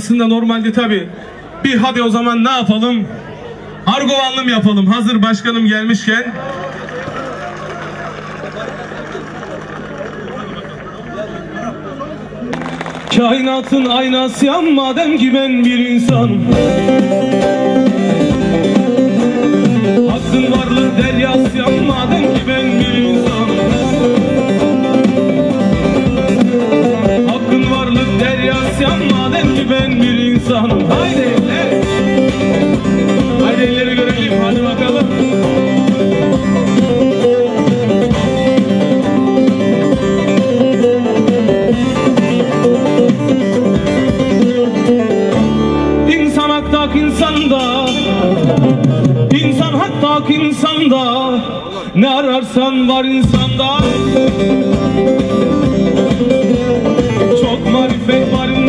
aslında normalde tabi bir hadi o zaman ne yapalım? Argovanlım yapalım? Hazır başkanım gelmişken Kainatın aynası yan madem ki ben bir insanım Hakkın varlığı deryası yan madem ki ben bir insanım Hakkın varlık deryası yan madem ki ben bir insanım Haydi eller Haydi eller hatta insanda İnsan hatta insanda Ne ararsan var insanda. Çok marifet var insanda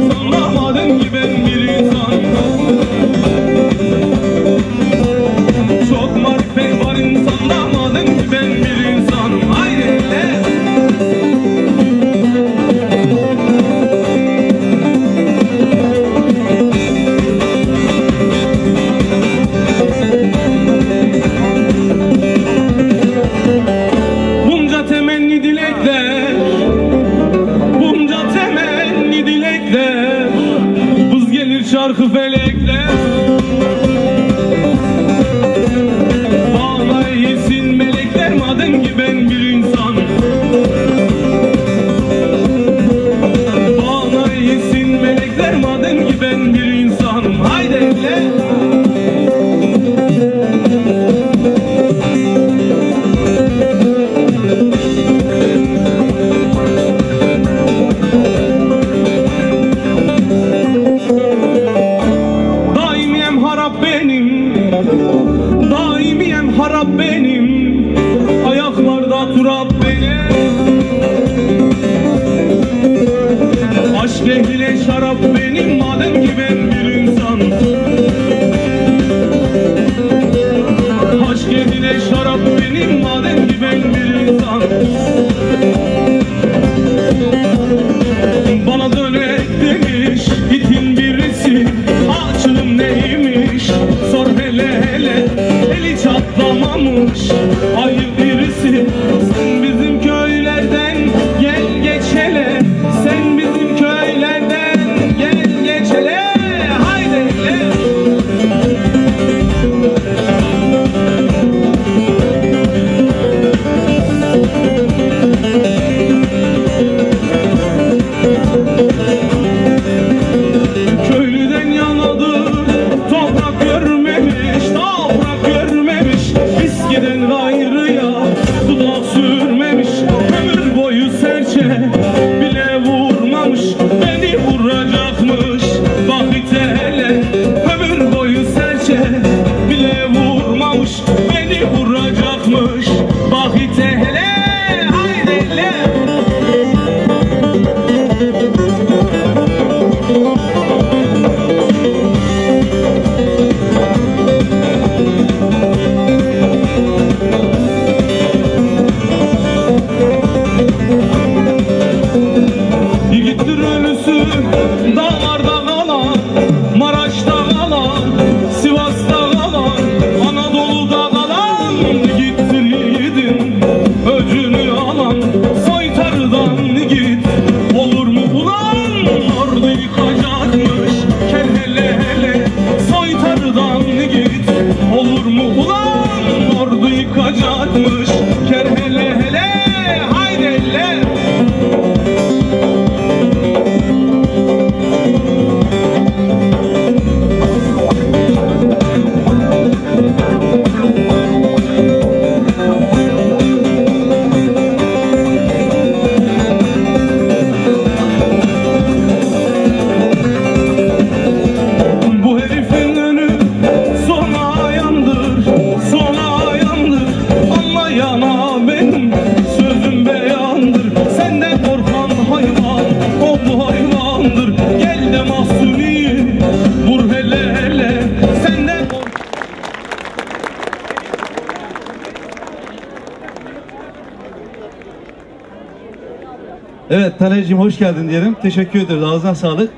Taner'cim hoş geldin diyelim. Teşekkür ederiz. Ağzına sağlık.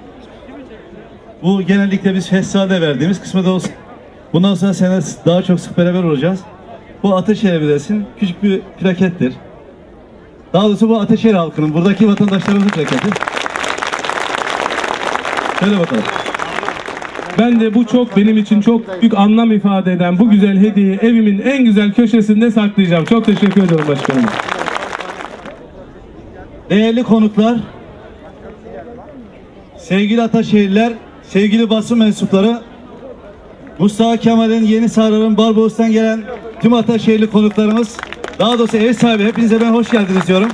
Bu genellikle biz festivalde verdiğimiz kısmı da olsun. Bundan sonra sene daha çok sık beraber olacağız. Bu Ateşehir Belediyesi'nin küçük bir plakettir. Daha doğrusu bu Ateşehir halkının, buradaki vatandaşlarımızın plaketi. Şöyle bakalım. Ben de bu çok benim için çok büyük anlam ifade eden bu güzel hediyeyi evimin en güzel köşesinde saklayacağım. Çok teşekkür ederim başkanım. Değerli konuklar, sevgili Ataşehirliler, sevgili basın mensupları, Mustafa Kemal'in Yeni Sarı'nın Barbaros'tan gelen tüm Ataşehirli konuklarımız, daha doğrusu ev sahibi hepinize ben hoş geldiniz diyorum.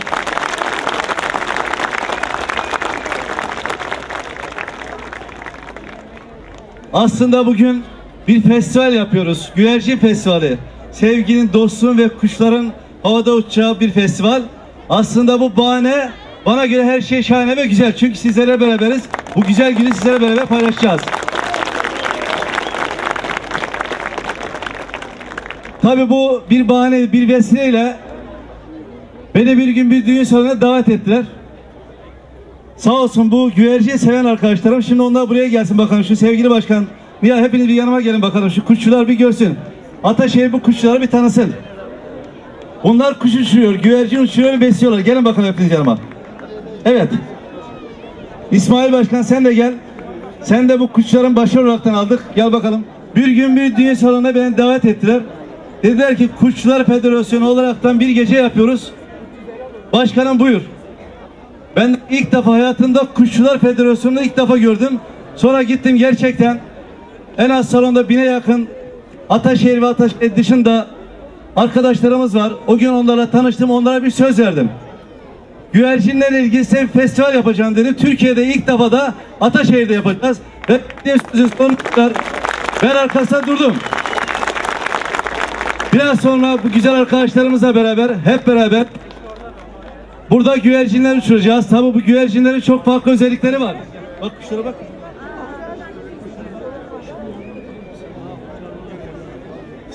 Aslında bugün bir festival yapıyoruz. Güvercin Festivali. Sevginin, dostluğun ve kuşların havada uçacağı bir festival. Aslında bu bahane bana göre her şey şahane ve güzel. Çünkü sizlerle beraberiz. Bu güzel günü sizlerle beraber paylaşacağız. Tabi bu bir bahane, bir vesileyle beni bir gün bir düğün salonuna davet ettiler. Sağ olsun bu güvercin seven arkadaşlarım. Şimdi onlar buraya gelsin bakalım. Şu sevgili başkan. Niye hepiniz bir yanıma gelin bakalım. Şu kuşçular bir görsün. Ataşehir bu kuşçuları bir tanısın. Bunlar kuş uçuruyor, güvercin uçuruyor, besliyorlar. Gelin bakalım hepiniz yanıma. Evet. İsmail Başkan sen de gel. Sen de bu kuşların başı olaraktan aldık. Gel bakalım. Bir gün bir düğün salonuna beni davet ettiler. Dediler ki Kuşçular Federasyonu olaraktan bir gece yapıyoruz. Başkanım buyur. Ben ilk defa hayatımda Kuşçular Federasyonu'nu ilk defa gördüm. Sonra gittim gerçekten en az salonda bine yakın Ataşehir ve Ataşehir dışında arkadaşlarımız var. O gün onlarla tanıştım. Onlara bir söz verdim. Güvercinlerle ilgili bir festival yapacağım dedim. Türkiye'de ilk defa da Ataşehir'de yapacağız. Ve sözün sonuna ben arkasında durdum. Biraz sonra bu güzel arkadaşlarımızla beraber hep beraber burada güvercinler uçuracağız. Tabii bu güvercinlerin çok farklı özellikleri var. Bak kuşlara bak.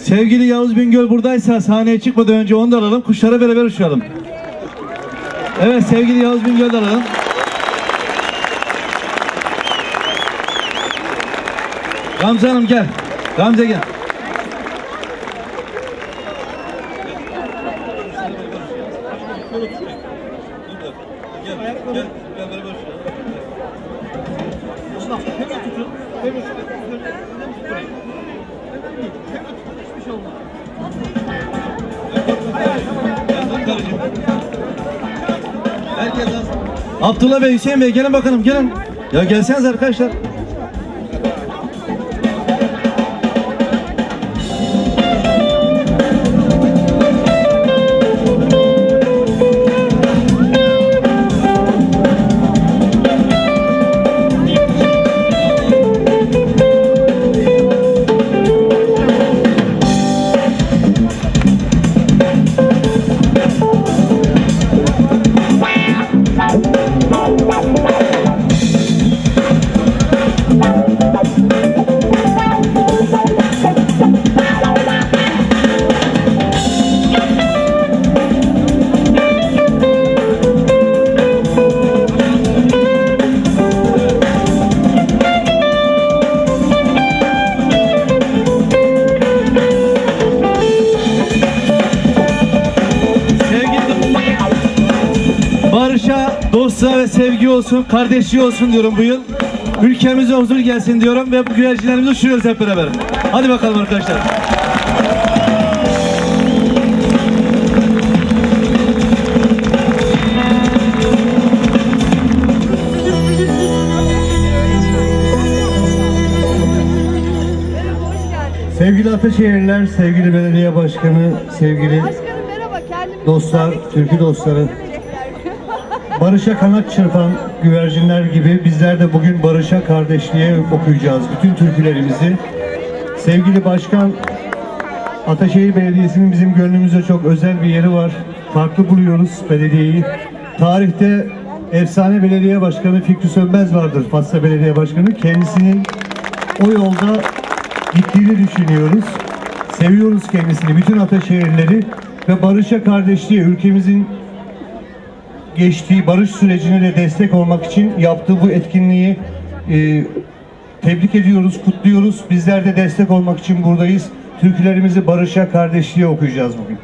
Sevgili Yavuz Bingöl buradaysa sahneye çıkmadan önce onu da alalım. Kuşlara beraber uçuralım. Evet sevgili Yavuz Bingöl alalım. Gamze Hanım gel. Gamze gel. Abdullah Bey, Hüseyin Bey gelin bakalım gelin. Ya gelseniz arkadaşlar. Dostluğa ve sevgi olsun, kardeşliği olsun diyorum bu yıl. Ülkemize huzur gelsin diyorum ve bu güvercinlerimizi uçuruyoruz hep beraber. Hadi bakalım arkadaşlar. Sevgili Ataşehirliler, sevgili belediye başkanı, sevgili Başkanım merhaba. Kendimi Dostlar, türkü dostları. Barışa kanat çırpan güvercinler gibi bizler de bugün barışa kardeşliğe okuyacağız bütün türkülerimizi. Sevgili Başkan Ataşehir Belediyesi'nin bizim gönlümüzde çok özel bir yeri var. Farklı buluyoruz belediyeyi. Tarihte efsane belediye başkanı Fikri Sönmez vardır. Fatsa Belediye Başkanı. Kendisinin o yolda gittiğini düşünüyoruz. Seviyoruz kendisini, bütün Ataşehirleri ve barışa kardeşliğe ülkemizin geçtiği barış sürecine de destek olmak için yaptığı bu etkinliği e, tebrik ediyoruz, kutluyoruz. Bizler de destek olmak için buradayız. Türkülerimizi barışa, kardeşliğe okuyacağız bugün.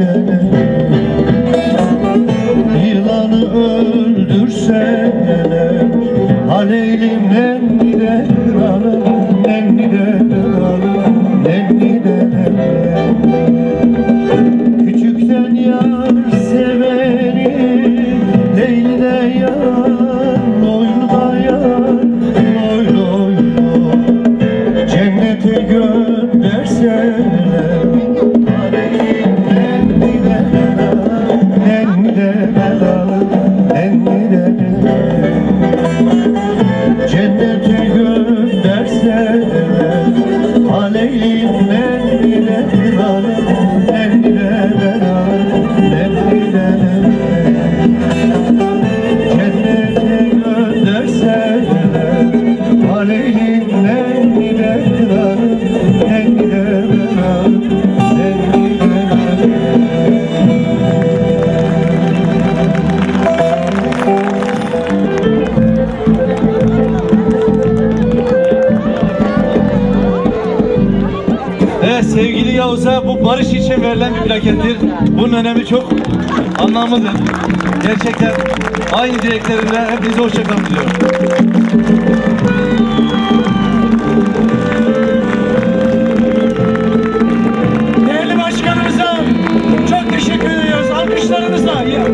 Yeah. İçin verilen bir plakettir. Bunun önemi çok anlamlıdır. Gerçekten aynı dileklerimle hepinize hoşçakalın diliyorum. Değerli başkanımıza çok teşekkür ediyoruz. Alkışlarımızla. Ya-